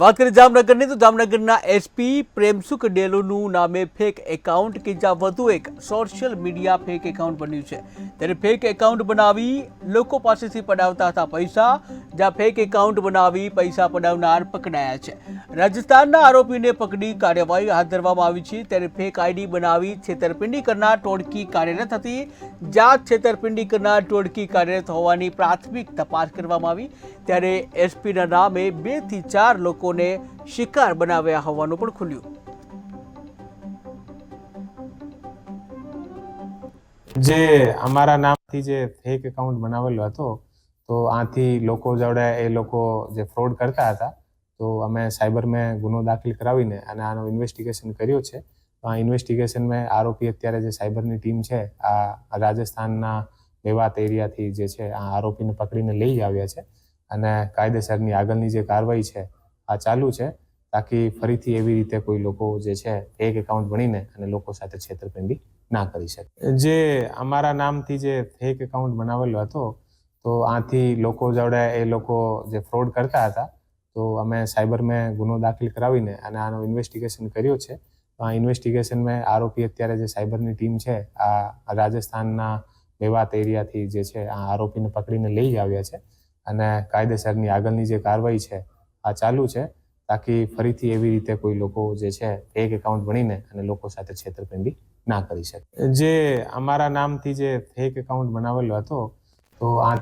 વાત કરીએ જામનગરની, તો જામનગરના એસપી પ્રેમસુખ ડેલોનું નામે ફેક એકાઉન્ટ કે જ્યાં વધુ એક સોશિયલ મીડિયા ફેક એકાઉન્ટ બન્યું છે. ત્યારે ફેક એકાઉન્ટ બનાવી લોકો પાસેથી પડાવતા હતા પૈસા, જ્યાં ફેક એકાઉન્ટ બનાવી પૈસા પડાવનાર પકડાયા છે. રાજસ્થાનના આરોપીને પકડી કાર્યવાહી હાથ ધરવામાં આવી છે. ત્યારે ફેક આઈડી બનાવી છેતરપિંડી કરનાર ટોળકી કાર્યરત હતી. જ્યાં છેતરપિંડી કરનાર ટોળકી કાર્યરત હોવાની પ્રાથમિક તપાસ કરવામાં આવી. ત્યારે એસપીના નામે બેથી ચાર ચાર લોકોને શિકાર બનાવ્યા હોવાનું પણ ખુલ્યું. જે અમારા નામથી જે ફેક એકાઉન્ટ બનાવેલો હતો, તો આથી લોકો જોડે એ લોકો જે ફ્રોડ કરતા હતા, તો અમે સાયબરમાં ગુનો દાખલ કરાવીને અને આનો ઇન્વેસ્ટિગેશન કર્યો છે. આ ઇન્વેસ્ટિગેશનમાં આરોપી અત્યારે જે સાયબરની ટીમ છે, આ રાજસ્થાનના મેવાત એરિયાથી જે છે, આ આરોપીને પકડીને લઈ આવ્યા છે. અને કાયદેસરની આગળની જે કાર્યવાહી છે આ ચાલુ છે, તાકી ફરીથી એવી રીતે કોઈ લોકો જે છે ફેક એકાઉન્ટ બનીને અને લોકો સાથે છેતરપિંડી ના કરી શકે. જે અમારા નામથી જે ફેક એકાઉન્ટ બનાવેલો હતો, તો આથી લોકો જોડે એ લોકો જે ફ્રોડ કરતા હતા, તો અમે સાયબરમાં ગુનો દાખલ કરાવીને અને આનો ઇન્વેસ્ટિગેશન કર્યો છે. તો આ ઇન્વેસ્ટિગેશનમાં આરોપી અત્યારે જે સાયબરની ટીમ છે, આ રાજસ્થાનના મેવાત એરિયાથી જે છે, આ આરોપીને પકડીને લઈ આવ્યા છે. અને કાયદેસરની આગળની જે કાર્યવાહી છે આ ચાલુ છે, તાકી ફરીથી એવી રીતે કોઈ લોકો જે છે ફેક એકાઉન્ટ બનીને અને લોકો સાથે છેતરપિંડી ના કરી શકે. જે અમારા નામથી જે ફેક એકાઉન્ટ બનાવેલો હતો, તો આ